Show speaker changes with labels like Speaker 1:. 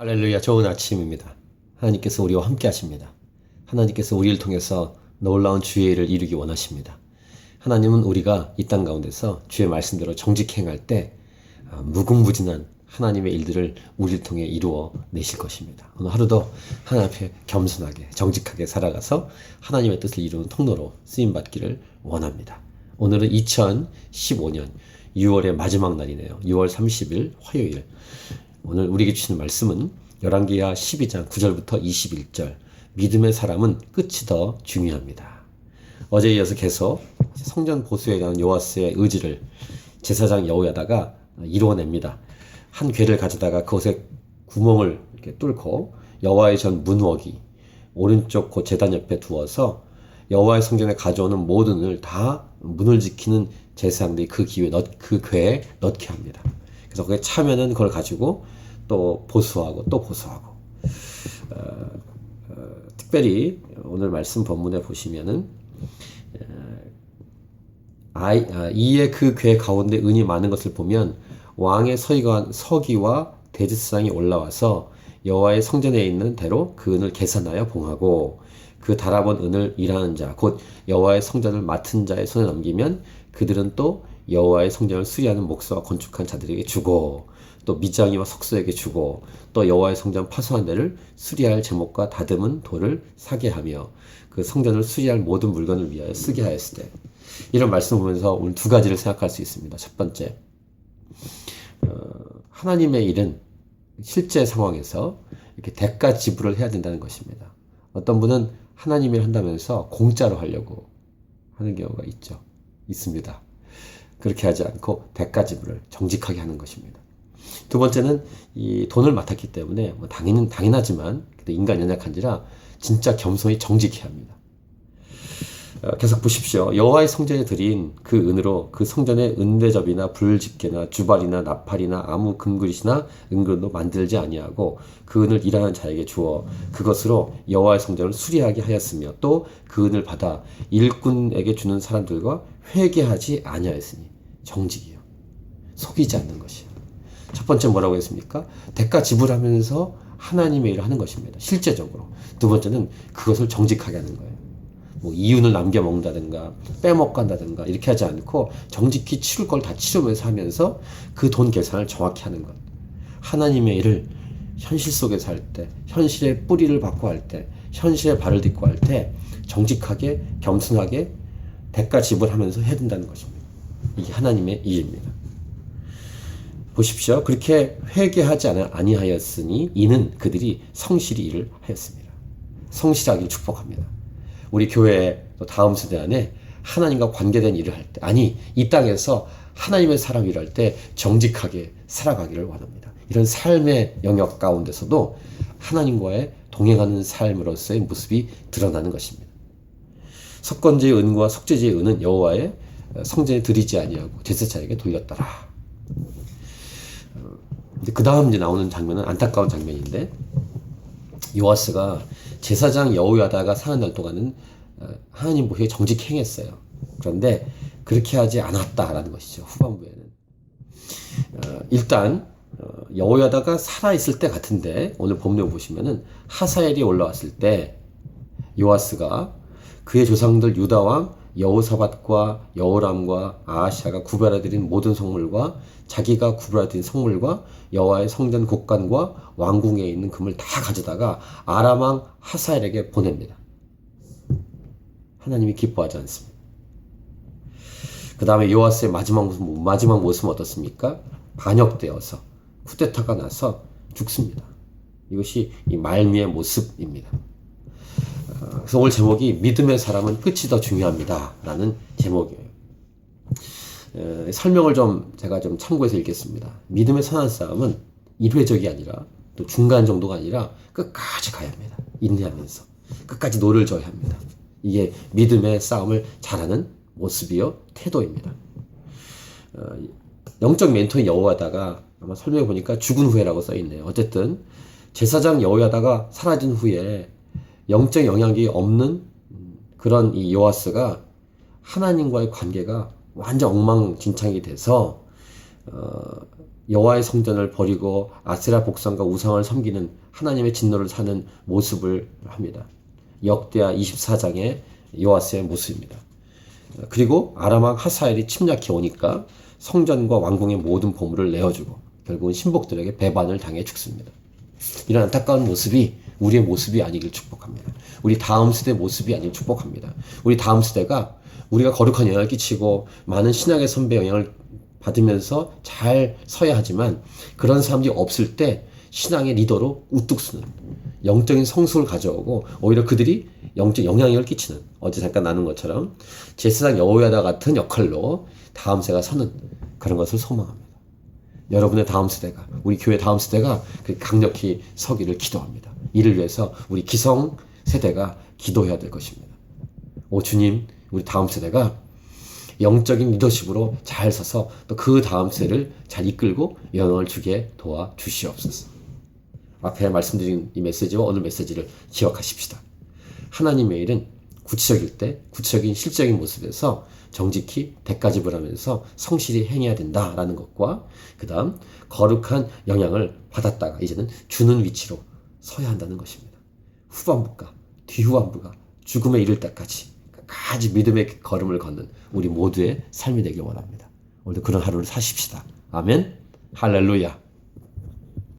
Speaker 1: 할렐루야 좋은 아침입니다. 하나님께서 우리와 함께 하십니다. 하나님께서 우리를 통해서 놀라운 주의 일을 이루기 원하십니다. 하나님은 우리가 이 땅 가운데서 주의 말씀대로 정직 행할 때 아, 무궁무진한 하나님의 일들을 우리를 통해 이루어 내실 것입니다. 오늘 하루도 하나님 앞에 겸손하게 정직하게 살아가서 하나님의 뜻을 이루는 통로로 쓰임 받기를 원합니다. 오늘은 2015년 6월의 마지막 날이네요. 6월 30일 화요일. 오늘 우리에게 주시는 말씀은 열왕기하 12장 9절부터 21절. 믿음의 사람은 끝이 더 중요합니다. 어제에 이어서 계속 성전 보수에 대한 요아스의 의지를 제사장 여호야다가 이루어냅니다. 한 괴를 가져다가 그곳에 구멍을 이렇게 뚫고 여호와의 전 문워기 오른쪽 그 제단 옆에 두어서 여호와의 성전에 가져오는 모든 을다 문을 지키는 제사장들이 그 기회 넣, 그 궤에 넣게 합니다. 그래서 거기에 차면은 그걸 가지고 또 보수하고 또 보수하고. 어, 어, 특별히 오늘 말씀 본문에 보시면은 아이, 아, 이에 그궤 가운데 은이 많은 것을 보면 왕의 서기관, 서기와 대제사장이 올라와서 여호와의 성전에 있는 대로 그 은을 계산하여 봉하고 그 달아본 은을 일하는 자, 곧 여호와의 성전을 맡은 자의 손에 넘기면 그들은 또 여호와의 성전을 수리하는 목수와 건축한 자들에게 주고 또 미장이와 석수에게 주고 또 여호와의 성전 파수한 데를 수리할 제목과 다듬은 돌을 사게 하며 그 성전을 수리할 모든 물건을 위하여 쓰게 하였을 때 이런 말씀을 보면서 오늘 두 가지를 생각할 수 있습니다. 첫 번째, 어, 하나님의 일은 실제 상황에서 이렇게 대가 지불을 해야 된다는 것입니다. 어떤 분은 하나님의 일 한다면서 공짜로 하려고 하는 경우가 있죠. 있습니다. 그렇게 하지 않고 대가 지불을 정직하게 하는 것입니다. 두 번째는 이 돈을 맡았기 때문에 뭐 당연히 당연하지만 인간 연약한지라 진짜 겸손히 정직해야 합니다. 어, 계속 보십시오. 여호와의 성전에 드린 그 은으로 그 성전에 은대접이나 불집게나 주발이나 나팔이나 아무 금그릇이나 은근도 만들지 아니하고 그 은을 일하는 자에게 주어 그것으로 여호와의 성전을 수리하게 하였으며 또 그 은을 받아 일꾼에게 주는 사람들과 회개하지 아니하였으니 정직이요 속이지 않는 것이요. 첫 번째 뭐라고 했습니까? 대가 지불하면서 하나님의 일을 하는 것입니다. 실제적으로. 두 번째는 그것을 정직하게 하는 거예요. 뭐 이윤을 남겨 먹는다든가 빼먹고 한다든가 이렇게 하지 않고 정직히 치를 걸다 치르면서 하면서 그 돈 계산을 정확히 하는 것. 하나님의 일을 현실 속에서 할 때, 현실의 뿌리를 받고 할 때, 현실의 발을 딛고 할 때 정직하게 겸손하게 대가 지불하면서 해야 된다는 것입니다. 이게 하나님의 일입니다. 보십시오. 그렇게 회개하지 아니하였으니 이는 그들이 성실히 일을 하였습니다. 성실하기를 축복합니다. 우리 교회 또 다음 세대 안에 하나님과 관계된 일을 할 때, 아니, 이 땅에서 하나님의 사람 일할 때 정직하게 살아가기를 원합니다. 이런 삶의 영역 가운데서도 하나님과의 동행하는 삶으로서의 모습이 드러나는 것입니다. 석건제의 은과 석제제의 은은 여호와의 성전에 드리지 아니하고 제사장에게 돌렸더라. 그 다음 이제 나오는 장면은 안타까운 장면인데 요아스가 제사장 여우야다가 사는 날 동안은 어, 하나님 보시기에 정직 행했어요. 그런데 그렇게 하지 않았다라는 것이죠. 후반부에는 어, 일단 어, 여호야다가 살아 있을 때 같은데 오늘 본문 보시면은 하사엘이 올라왔을 때 요아스가 그의 조상들 유다 왕 여호사밧과 여호람과 아하샤가 구별해드린 모든 성물과 자기가 구별해드린 성물과 여호와의 성전 곡간과 왕궁에 있는 금을 다 가져다가 아람왕 하사엘에게 보냅니다. 하나님이 기뻐하지 않습니다. 그 다음에 요아스의 마지막 모습, 마지막 모습은 어떻습니까? 반역되어서 쿠데타가 나서 죽습니다. 이것이 이 말미의 모습입니다. 그래서 오늘 제목이 믿음의 사람은 끝이 더 중요합니다. 라는 제목이에요. 에, 설명을 좀 제가 좀 참고해서 읽겠습니다. 믿음의 선한 싸움은 1회적이 아니라 또 중간 정도가 아니라 끝까지 가야 합니다. 인내하면서. 끝까지 노를 져야 합니다. 이게 믿음의 싸움을 잘하는 모습이요, 태도입니다. 어, 영적 멘토인 여호와다가 아마 설명해 보니까 죽은 후에라고 써 있네요. 어쨌든 제사장 여호야다가 사라진 후에 영적 영향이 없는 그런 이 요아스가 하나님과의 관계가 완전 엉망진창이 돼서 어, 여호와의 성전을 버리고 아세라 복상과 우상을 섬기는 하나님의 진노를 사는 모습을 합니다. 역대하 24장의 요아스의 모습입니다. 그리고 아람왕 하사엘이 침략해 오니까 성전과 왕궁의 모든 보물을 내어주고 결국은 신복들에게 배반을 당해 죽습니다. 이런 안타까운 모습이 우리의 모습이 아니길 축복합니다. 우리 다음 세대 모습이 아니길 축복합니다. 우리 다음 세대가 우리가 거룩한 영향을 끼치고 많은 신학의 선배 영향을 받으면서 잘 서야 하지만 그런 사람들이 없을 때 신앙의 리더로 우뚝 서는 영적인 성숙을 가져오고 오히려 그들이 영적 영향력을 끼치는 어제 잠깐 나눈 것처럼 제사장 여호야다 같은 역할로 다음 세가 서는 그런 것을 소망합니다. 여러분의 다음 세대가 우리 교회 다음 세대가 그 강력히 서기를 기도합니다. 이를 위해서 우리 기성 세대가 기도해야 될 것입니다. 오 주님, 우리 다음 세대가 영적인 리더십으로 잘 서서 또 그 다음 세를 잘 이끌고 영향을 주게 도와 주시옵소서. 앞에 말씀드린 이 메시지와 오늘 메시지를 기억하십시다. 하나님의 일은 구체적일 때 구체적인 실적인 모습에서 정직히 대가 지불하면서 성실히 행해야 된다라는 것과 그 다음 거룩한 영향을 받았다가 이제는 주는 위치로 서야 한다는 것입니다. 후반부가 뒤후반부가 죽음에 이를 때까지 끝까지 믿음의 걸음을 걷는 우리 모두의 삶이 되길 원합니다. 오늘도 그런 하루를 사십시다. 아멘. 할렐루야.